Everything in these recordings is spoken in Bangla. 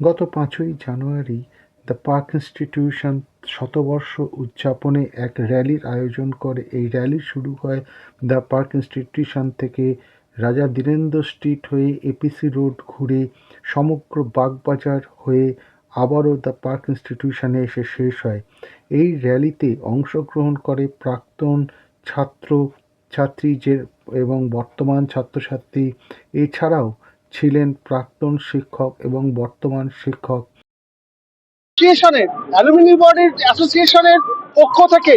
গত পাঁচই জানুয়ারি দ্য পার্ক ইনস্টিটিউশন শতবর্ষ উদযাপনে এক র্যালির আয়োজন করে। এই র্যালি শুরু হয় দ্য পার্ক ইনস্টিটিউশন থেকে। রাজা দীরেন্দ্র স্ট্রিট হয়ে এপিসি রোড ঘুরে সমগ্র বাগবাজার হয়ে আবারও দ্য পার্ক ইনস্টিটিউশনে এসে শেষ হয়। এই র্যালিতে অংশগ্রহণ করে প্রাক্তন ছাত্র ছাত্রী যে এবং বর্তমান ছাত্রছাত্রী। এছাড়াও ছিলেন প্রাক্তন শিক্ষক এবং বর্তমান শিক্ষক। অ্যাসোসিয়েশনের অ্যালুমিনি বডির অ্যাসোসিয়েশনের পক্ষ থেকে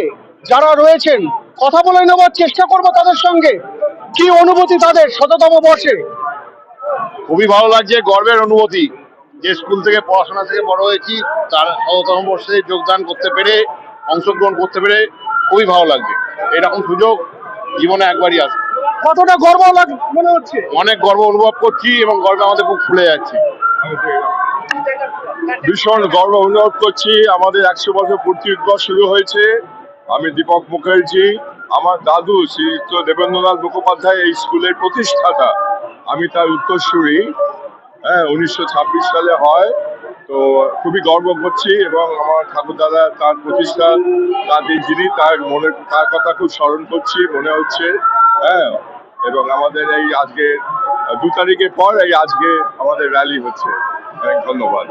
যারা রয়েছেন কথা বলে নেওয়ার চেষ্টা করব তাদের সঙ্গে। কি অনুভূতি তাদের শততম বর্ষে? খুবই ভালো লাগছে গর্বের অনুভূতি। যে স্কুল থেকে পড়াশোনা থেকে বড় হয়েছি তার শততম বর্ষে যোগদান করতে পেরে অংশগ্রহণ করতে পেরে খুবই ভালো লাগছে। এরকম সুযোগ জীবনে একবারই আসে কতটা গর্ব মনে হচ্ছে? অনেক গর্ব অনুভব করছি এবং গর্বে আমাদের খুব ফুলে যাচ্ছে। ভীষণ গর্ব অনুভব করছি। আমাদের একশো বছর পূর্তি উৎসব শুরু হয়েছে। আমি দীপক মুখার্জি। আমার দাদু শ্রীযুক্ত দেবেন্দ্রনাথ মুখোপাধ্যায় এই স্কুলের প্রতিষ্ঠাতা। আমি তার উত্তরসূরি। হ্যাঁ উনিশশো ছাব্বিশ সালে হয়। তো খুবই গর্ব করছি এবং আমার ঠাকুর দাদা তার প্রতিষ্ঠা, তার যিনি তার মনে তার কথা খুব স্মরণ করছি, মনে হচ্ছে। হ্যাঁ এবং আমাদের এই আজকে দু তারিখের পর এই আজকে আমাদের র্যালি হচ্ছে। অনেক ধন্যবাদ।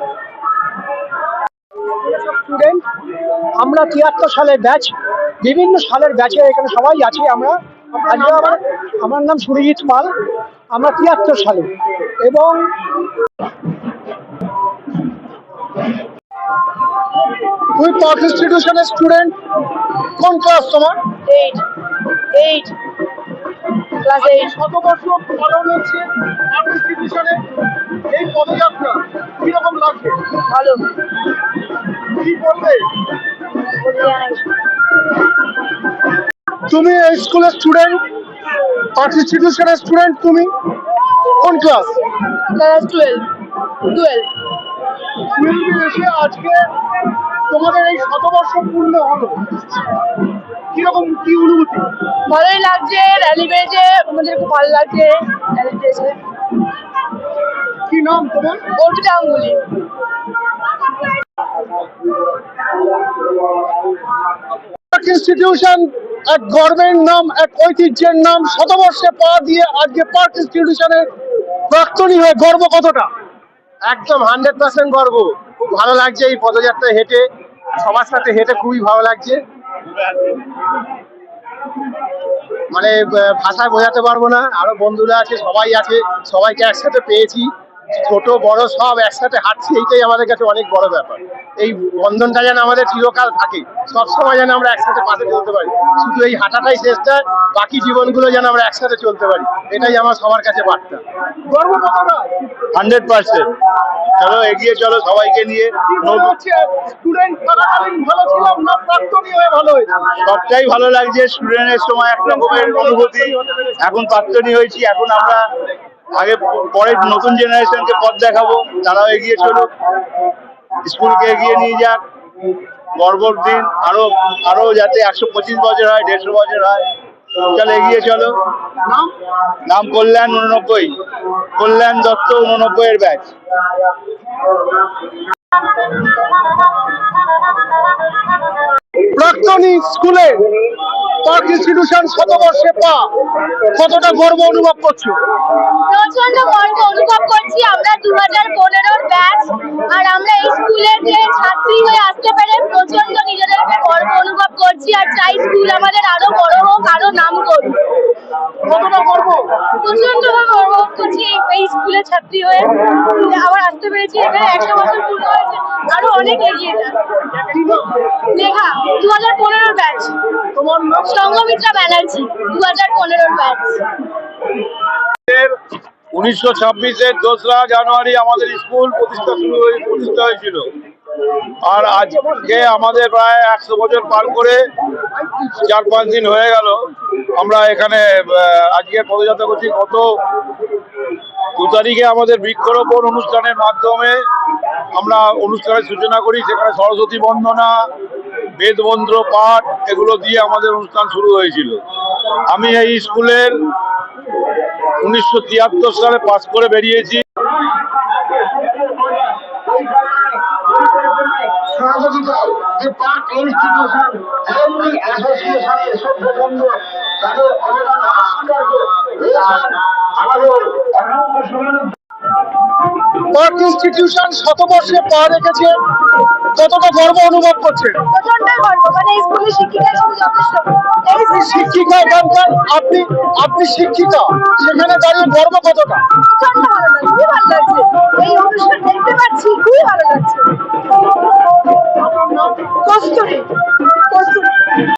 স্টুডেন্ট আমরা তিয়াত্তর সালের ব্যাচ বিভিন্ন সালের ব্যাচে এখানে সবাই আছি আমরা। আজকে আমার আমার নাম সুরজিৎ পাল আমরা তিয়াত্তর সালে। এবং তুই পার্ক ইনস্টিটিউশনের স্টুডেন্ট কোন ক্লাস তোমার? এইট এইট ক্লাস এইট শত পালন হচ্ছে ইনস্টিটিউশনে এই পদযাত্রা। কীরকম লাগছে? ভালো। কি বলবে। তুমি এই স্কুলের স্টুডেন্ট পার্ক ইনস্টিটিউশনের স্টুডেন্ট তুমি? কোন ক্লাস ক্লাস টুয়েলভ টুয়েলভ টুয়েলভে এসে আজকে তোমাদের এই শতবর্ষ পূর্ণ হলো। কীরকম কি অনুভূতি? ভালোই লাগছে র্যালি পেয়েছে আমাদের খুব ভালো লাগছে র্যালি পেয়েছে কি নাম তোমার? অর্পিতা পার্ক ইনস্টিটিউশন এক গর্বের নাম এক ঐতিহ্যের নাম শতবর্ষে পা দিয়ে আজকে পার্ক ইনস্টিটিউশনের প্রাক্তনী হয়ে গর্ব কতটা? একদম হান্ড্রেড পার্সেন্ট গর্ব। খুব ভালো লাগছে এই পদযাত্রায় হেঁটে। সবার সাথে হেঁটে খুবই ভালো লাগছে। মানে ভাষা ভাষায় বোঝাতে পারব না, আরও বন্ধুরা আছে, সবাই আছে, সবাইকে একসাথে পেয়েছি। ছোট বড় সব একসাথে হাঁটছি এইটাই আমাদের কাছে অনেক বড় ব্যাপার। এই বন্ধনটা যেন আমাদের চিরকাল থাকে সবসময় যেন আমরা একসাথে পাশে চলতে পারি। শুধু এই হাঁটাটাই শেষটা বাকি জীবনগুলো যেন আমরা একসাথে চলতে পারি। এটাই আমার সবার কাছে বার্তা। গর্ব হান্ড্রেড পার্সেন্ট। চলো এগিয়ে চলো সবাইকে নিয়ে। সবটাই ভালো লাগছে স্টুডেন্টের সময় এক রকমের অনুভূতি। এখন প্রাক্তনী হয়েছি এখন আমরা আগে পরের নতুন জেনারেশনকে পথ দেখাবো। তারাও এগিয়ে চলুক। স্কুলকে এগিয়ে নিয়ে যাক। গর্বর দিন। আরও আরও যাতে একশো পঁচিশ বছর হয় দেড়শো বছর হয় চলো এগিয়ে চলো। নাম? কল্যাণ উননব্বই। কল্যাণ দত্ত উননব্বই এর ব্যাচ। প্রাক্তনী স্কুলে পার্ক ইনস্টিটিউশন শতবর্ষে পা। কতটা গর্ব অনুভব করছ? প্রচণ্ড গর্ব অনুভব করছি। আমরা দু হাজার পনেরোর ব্যাচ আর আমরা এই স্কুলের যে ছাত্রী হয়ে আসতে পেরে প্রচণ্ড নিজেদেরকে গর্ব অনুভব করছি আর চাই স্কুল আমাদের আরও বড় হোক আরও নাম করুক কতটা গর্ব প্রচণ্ড গর্ব করছি এই- স্কুলের ছাত্রী হয়ে আবার আসতে পেরেছি, এখানে একশো বছর পূর্ণ হয়েছে, আরও অনেক এগিয়ে যাক লেখা দু হাজার পনেরোর ব্যাচ সঙ্গমিত্রা ব্যানার্জি দু হাজার পনেরোর ব্যাচ উনিশশো ছাব্বিশের দোসরা জানুয়ারি আমাদের স্কুল প্রতিষ্ঠা শুরু হয়ে প্রতিষ্ঠা হয়েছিল। আর আজকে আমাদের প্রায় একশো বছর পার করে চার পাঁচ দিন হয়ে গেল। আমরা এখানে আজকে পদযাত্রা করছি গত দু তারিখে আমাদের বৃক্ষরোপণ অনুষ্ঠানের মাধ্যমে আমরা অনুষ্ঠানের সূচনা করি, সেখানে সরস্বতী বন্দনা, বেদমন্ত্র পাঠ এগুলো দিয়ে আমাদের অনুষ্ঠান শুরু হয়েছিল। আমি এই স্কুলের উনিশশো তিয়াত্তর সালে পাশ করে বেরিয়েছি। সহযোগিতায় যে ইনস্টিটিউশন এমনি তাদের অবদান পার্ক ইনস্টিটিউশন শতবর্ষে পা রেখেছে কতটা গর্ব অনুভব করছে? মানে শিক্ষিকা এখানকার আপনি আপনি শিক্ষিকা সেখানে দাঁড়িয়ে গর্ব কতটা? ভালো লাগছে। এই অনুষ্ঠান দেখতে পাচ্ছি খুবই ভালো লাগছে। কস্তুরি